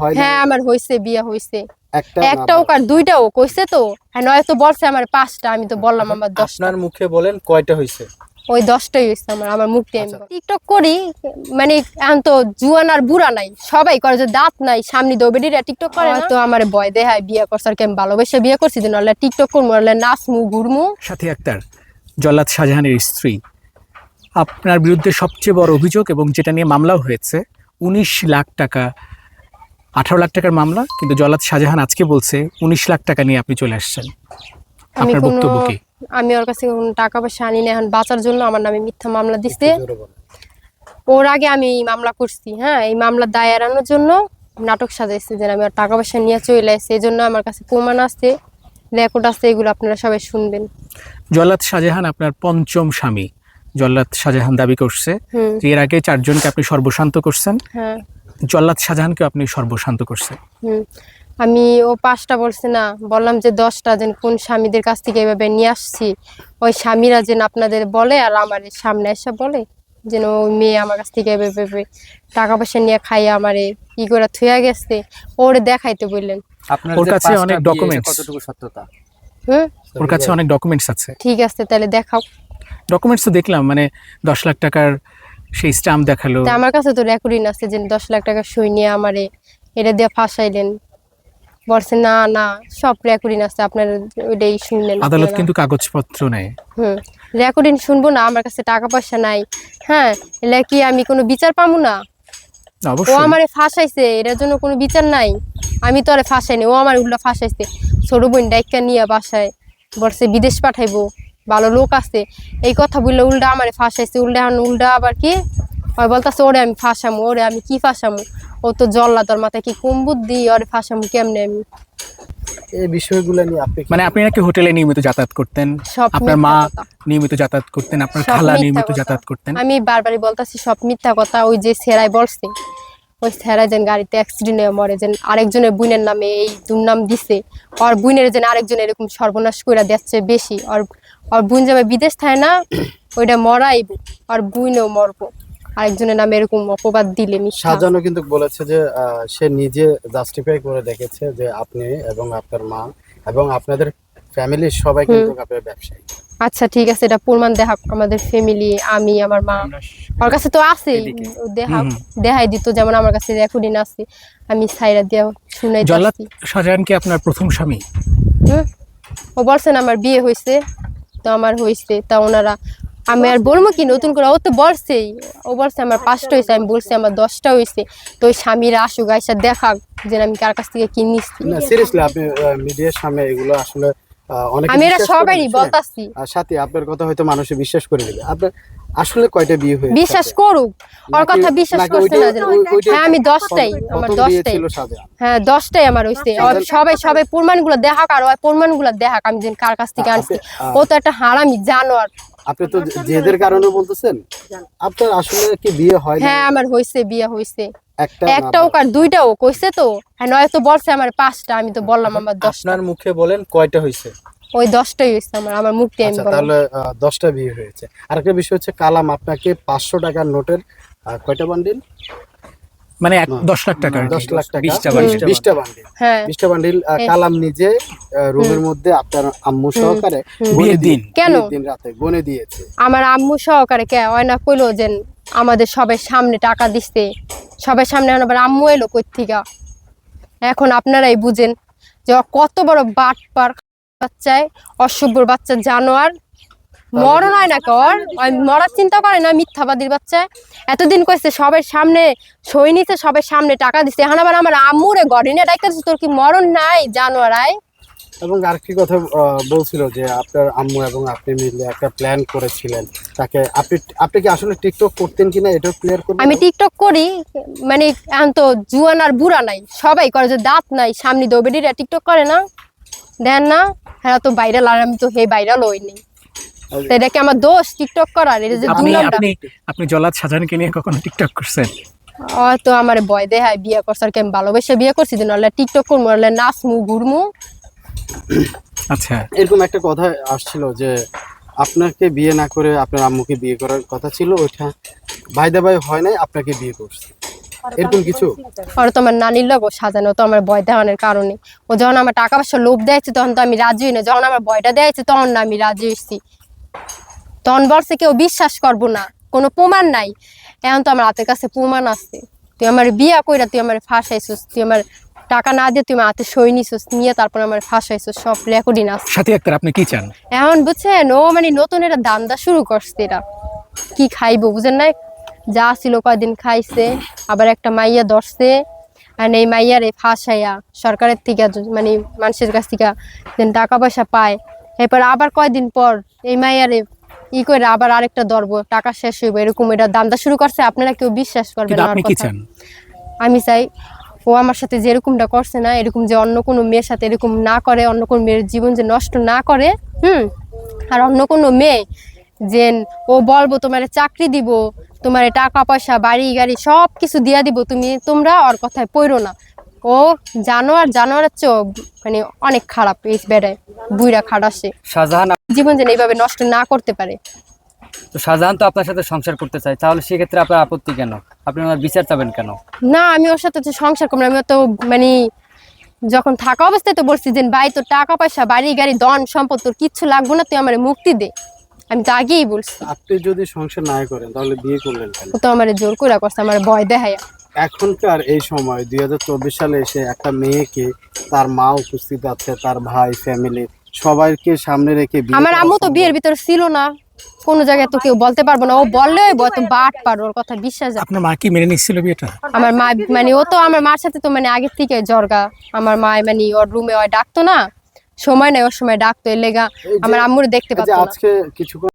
হয় আমার হইছে বিয়ে হইছে। একটা না একটা হোক আর দুইটাও কইছে তো। হ্যাঁ নয়তো বলছে আমার পাঁচটা আমি তো বললাম আমার দশটা। আপনার মুখে বলেন কয়টা হয়েছে ওই দশটাই হয়েছে আমার আমার মুখ দিয়ে। টিকটক করি মানে এখন তো জুয়ান আর বুড়া নাই সবাই করে যে দাঁত নাই সামনে দৌবেডিরা টিকটক করে তো আমার ভয় দেখায় বিয়ে করছে আর কি আমি ভালোবেসে বিয়ে করছি যে নাহলে টিকটক করব নাহলে নাচমু ঘুরমু। সাথী আক্তার জল্লাদ শাহজাহানের স্ত্রী। আপনার বিরুদ্ধে সবচেয়ে বড় অভিযোগ এবং যেটা নিয়ে মামলাও হয়েছে উনিশ লাখ টাকা আঠারো লাখ টাকার মামলা কিন্তু জল্লাদ শাহজাহান আজকে বলছে উনিশ লাখ টাকা নিয়ে আপনি চলে আসছেন। আমি আপনার কোনো বক্তব্য কি? আমি ওর কাছে কোনো টাকা পয়সা আনি না এখন বাঁচার জন্য আমার নামে মিথ্যা মামলা দিচ্ছে ওর আগে আমি এই মামলা করছি হ্যাঁ এই মামলা দায় এড়ানোর জন্য নাটক সাজাইছে যে আমি ওর টাকা পয়সা নিয়ে চলে আসছি এই জন্য আমার কাছে প্রমাণ আছে রেকর্ড আছে এগুলো আপনারা সবাই শুনবেন। জল্লাদ শাহজাহান আপনার পঞ্চম স্বামী। জল্লাদ শাহজাহান দাবি করছে হুম। এর আগে চারজনকে আপনি সর্বশান্ত করছেন। হ্যাঁ। জল্লাদ শাহজাহানকে আপনি সর্বশান্ত করছেন। হুম আমি ও পাঁচটা বলছে না বললাম যে দশটা যেন কোন স্বামীদের কাছ থেকে এভাবে নিয়ে আসছি ওই স্বামীরা যেন আপনাদের বলে আর আমার সামনে এসে বলে যেন ওই মেয়ে আমার কাছ থেকে এভাবে টাকা পয়সা নিয়ে খাইয়ে আমারে ই করে থুয়া গেছে ওরে দেখাইতে বললেন। আপনার ওর কাছে অনেক এটা কতটুকু সত্যতা? হুম? ওর কাছে অনেক ডকুমেন্টস আছে। ঠিক আছে তাহলে দেখাও। ডকুমেন্টস তো দেখলাম মানে দশ লাখ টাকার সেই স্টাম্প দেখাল। তা আমার কাছে তো রেকর্ডিং আছে যে দশ লাখ টাকা সই নিয়ে আমারে এটা দিয়ে ফাঁসাইলেন। বলছে না না সব রেকর্ডিং আছে আপনার ওইটাই শুনলেন আদালত কিন্তু কাগজপত্র নেয়। হুম রেকর্ডিং শুনব না আমার কাছে টাকা পয়সা নাই। হ্যাঁ এলে কি আমি কোনো বিচার পাবো না? ও আমারে ফাঁসাইছে এটার জন্য কোনো বিচার নাই। আমি তো আরে ফাঁসাইনি ও আমার উল্টা ফাঁসাইছে। ছোট বোন ডাইকা নিয়ে বাসায় বলছে বিদেশ পাঠাইবো। ভালো লোক আছে এই কথা বললে উল্টা আমার ফাঁসাইছে উল্টা এখন উল্টা আবার কি? ওই বলতেছে ওরে আমি ফাঁসামু ওরে আমি কি ফাঁসামু? ও তো জল্লা তোর মাথায় কি কম বুদ্ধি ওরে ফাঁসামু কেমনে আমি? এই বিষয়গুলো নিয়ে আপনি মানে আপনি নাকি হোটেলে নিয়মিত যাতায়াত করতেন? আপনার মা নিয়মিত যাতায়াত করতেন আপনার খালা নিয়মিত যাতায়াত করতেন? আমি বারবারই বলতাছি সব মিথ্যা কথা ওই যে সেরাই বলছে ওই সেরাই যেন গাড়িতে অ্যাক্সিডেন্ট হয়ে মরে যেন আরেকজনের বুনের নামে এই দুর্নাম দিছে ওর বুনের যেন আরেকজন এরকম সর্বনাশ করে দিচ্ছে বেশি আর ওর বুন যাবে বিদেশ থাকে না? ওইটা মরাইব আর বুইনেও মরবো। আরেকজনের নামে এরকম অপবাদ দিলে সাজানো কিন্তু বলেছে যে সে নিজে জাস্টিফাই করে দেখেছে যে আপনি এবং আপনার মা এবং আপনাদের ফ্যামিলির সবাই কিন্তু আপনার ব্যবসায়ী। আচ্ছা ঠিক আছে এটা প্রমাণ দেখা আমাদের ফ্যামিলি আমি আমার মা। আমার কাছে তো আছে। দেখা দেখাই দিত যেমন আমার কাছে রেকর্ডিং আছে। আমি সাইরা দিয়া শুনাই জল্লাদ শাহজাহান কি আপনার প্রথম স্বামী? হুম। ও বলছেন আমার বিয়ে হয়েছে। তো আমার হয়েছে তা ওনারা আমি আর বলব কি নতুন করে ও তো বলছেই ও বলছে আমার পাঁচটা হয়েছে আমি বলছি আমার দশটা হয়েছে তো ওই স্বামীরা আসুক আইসা দেখাক যে আমি কার কাছ থেকে কিনিছি না সিরিয়াসলি আপনি মিডিয়ার সামনে এগুলো আসলে আমি এটা সবারই বলতাছি। আর সাথে আপনার কথা হয়তো মানুষে বিশ্বাস করে দিবে আপনার আসলে কয়টা বিয়ে হয়েছে? বিশ্বাস করুক। ওর কথা বিশ্বাস ওইটা- না হ্যাঁ আমি দশটাই। প্রথম- আমার প্রথম বিয়ে দশটাই। ছিল শাহজাহান হ্যাঁ দশটাই আমার হয়েছে আর সবাই সবাই প্রমাণগুলো দেখাক আর ওই প্রমাণগুলো দেখাক। আমি যেন কার কাছ থেকে আনছি। ও তো একটা হারামি জানোয়ার। আপনি তো জেদের কারণে বলতেছেন? আপনার আসলে কি বিয়ে হয় হ্যাঁ আমার হইছে বিয়ে হইছে। একটা আর দুইটাও কইছে তো? হ্যাঁ নয়তো বলছে আমার পাঁচটা আমি তো বললাম আমার দশটা। আপনার মুখে বলেন কয়টা হয়েছে ওই দশটাই হয়েছে আমার আমার মুখ দিয়ে আমি আচ্ছা তাহলে দশটা বিয়ে হয়েছে। আরেকটা বিষয় হচ্ছে কালাম আপনাকে পাঁচশো টাকার নোটের কয়টা বান্ডিল মানে দশ লাখ টাকা দশ লাখ টাকা। বিশটা বান্ডিল। বিশটা বান্ডিল হ্যাঁ। বিশটা বান্ডিল কালাম নিজে রুমের মধ্যে আপনার আম্মু সহকারে। বিয়ের দিন। কেন? দিন রাতে গনে দিয়েছে। আমার আম্মু সহকারে কে? হয় না কইলো যে আমাদের সবাই সামনে টাকা দিচ্ছে সবাই সামনে এখন আবার আম্মু এলো কই থেকে। এখন আপনারাই বুঝেন যে কত বড় বাট পার বাচ্চায় অসভ্যর বাচ্চা জানোয়ার। মরণ হয় না কর। মরার চিন্তা করে না মিথ্যাবাদীর বাচ্চা এতদিন কইছে সবার সামনে সই নিছে সবার সামনে টাকা দিচ্ছে এখন আবার আমার আম্মুরে গড়িনে ডাইতেছে তোর কি মরণ নাই জানোয়ার আয়? এবং আরেকটি কথা বলছিল যে আপনার আম্মু এবং আপনি মিলে একটা প্ল্যান করেছিলেন। তাকে আপনি আপনি কি আসলে টিকটক করতেন কিনা এটাও ক্লিয়ার করবেন আমি টিকটক করি মানে এখন তো জুয়ান আর বুড়া নাই। সবাই করে যে দাঁত নাই সামনে দৌবেডিরা টিকটক করে না। দেন না? হ্যাঁ তো ভাইরাল আর আমি তো হে ভাইরাল হইনি। তো এটা কি আমার দোষ? টিকটক করার এটা যে দুর্নামটা আপনি আপনি জল্লাদ শাহজাহানকে নিয়ে কখনো টিকটক করছেন? হয়তো আমার ভয় দেখায় বিয়ে করছে আর কি আমি ভালোবেসে বিয়ে করছি যে নাহলে টিকটক করব নাহলে নাচমু ঘুরমু। আচ্ছা। এরকম একটা কথা আসছিল যে আপনাকে বিয়ে না করে আপনার আম্মুকে বিয়ে করার কথা ছিল ওইটা ভাই দা ভাই হয় নাই আপনাকে বিয়ে করছে। এরকম কিছু? আর তো আমার নানির লোক সাজানো তো আমার ভয় দেওয়ানোর কারণে। ও যখন আমার টাকা পয়সা লোভ দিয়েছে তখন তো আমি রাজি না। যখন আমার ভয়টা দিয়েছে তখন না আমি রাজি হয়েছি তখন বলছে কেউ বিশ্বাস করব না কোনো প্রমাণ নাই। এখন তো আমার হাতের কাছে প্রমাণ আছে। তুই আমার বিয়া কইরা তুই আমার ফাঁসাইছিস তুই আমার টাকা না দিয়ে তুই আমার হাতে সই নিছিস নিয়ে তারপর আমার ফাঁস ফাঁসাইছিস সব রেকর্ডিং আছে। সাথী আক্তার আপনি কি চান? এখন বুঝছেন ও মানে নতুন এটা দান্দা শুরু করছে এরা। কি খাইবো বুঝেন না যা ছিল কয়দিন খাইছে আবার একটা মাইয়া ধরছে আর এই মাইয়ার মাইয়ারে ফাঁসাইয়া সরকারের থেকে মানে মানুষের কাছ থেকে যেন টাকা পয়সা পায় এরপর আবার কয়দিন পর এই মাইয়ারে ই করে আবার আরেকটা ধরবো টাকা শেষ হইব এরকম এটা দান্দা শুরু করছে আপনারা কেউ বিশ্বাস করবেন কথা। চান আমি চাই ও আমার সাথে যেরকমটা করছে না এরকম যে অন্য কোনো মেয়ের সাথে এরকম না করে অন্য কোনো মেয়ের জীবন যে নষ্ট না করে হুম আর অন্য কোনো মেয়ে যে ও বলব তোমার চাকরি দিব তোমার টাকা পয়সা বাড়ি গাড়ি সব কিছু দিয়া দিব তুমি তোমরা ওর কথায় পড়ো না। ও জানোয়ার জানোয়ারের চেয়েও মানে অনেক খারাপ এই বেড়ায় বুইরা খাটাসে শাহজাহান জীবন যেন এইভাবে নষ্ট না করতে পারে। তো শাহজাহান তো আপনার সাথে সংসার করতে চায় তাহলে সেক্ষেত্রে আপনার আপত্তি কেন? আপনি ওনার বিচার চাবেন কেন? না আমি ওর সাথে সংসার করব আমি তো মানে যখন থাকা অবস্থায় তো বলছি যে ভাই তোর টাকা পয়সা বাড়ি গাড়ি দন সম্পদ তোর কিচ্ছু লাগবে না তুই আমার মুক্তি দে। আমি তো আগেই বলছি। আপনি যদি সংসার না করেন তাহলে বিয়ে করলেন কেন? ও তো আমার জোর করে করছে আমার ভয় দেখায় এখনকার এই সময় দুই হাজার চব্বিশ সালে এসে একটা মেয়েকে তার মা উপস্থিত আছে তার ভাই ফ্যামিলি সবাইকে সামনে রেখে বিয়ে আমার আম্মু তো বিয়ের ভিতরে ছিল না। কোনো জায়গায় তো কেউ বলতে পারব না। ও বললে তো বাট পার ওর কথা বিশ্বাস যায় আপনার মা কি মেনে নিচ্ছিল বিয়েটা? আমার মা মানে ও তো আমার মার সাথে তো মানে আগের থেকে জর্গা আমার মা মানে ওর রুমে ওই ডাকতো না। সময় নেই ওর সময় ডাকতো এর লেগা আমার আম্মুর দেখতে না। আজকে কিছু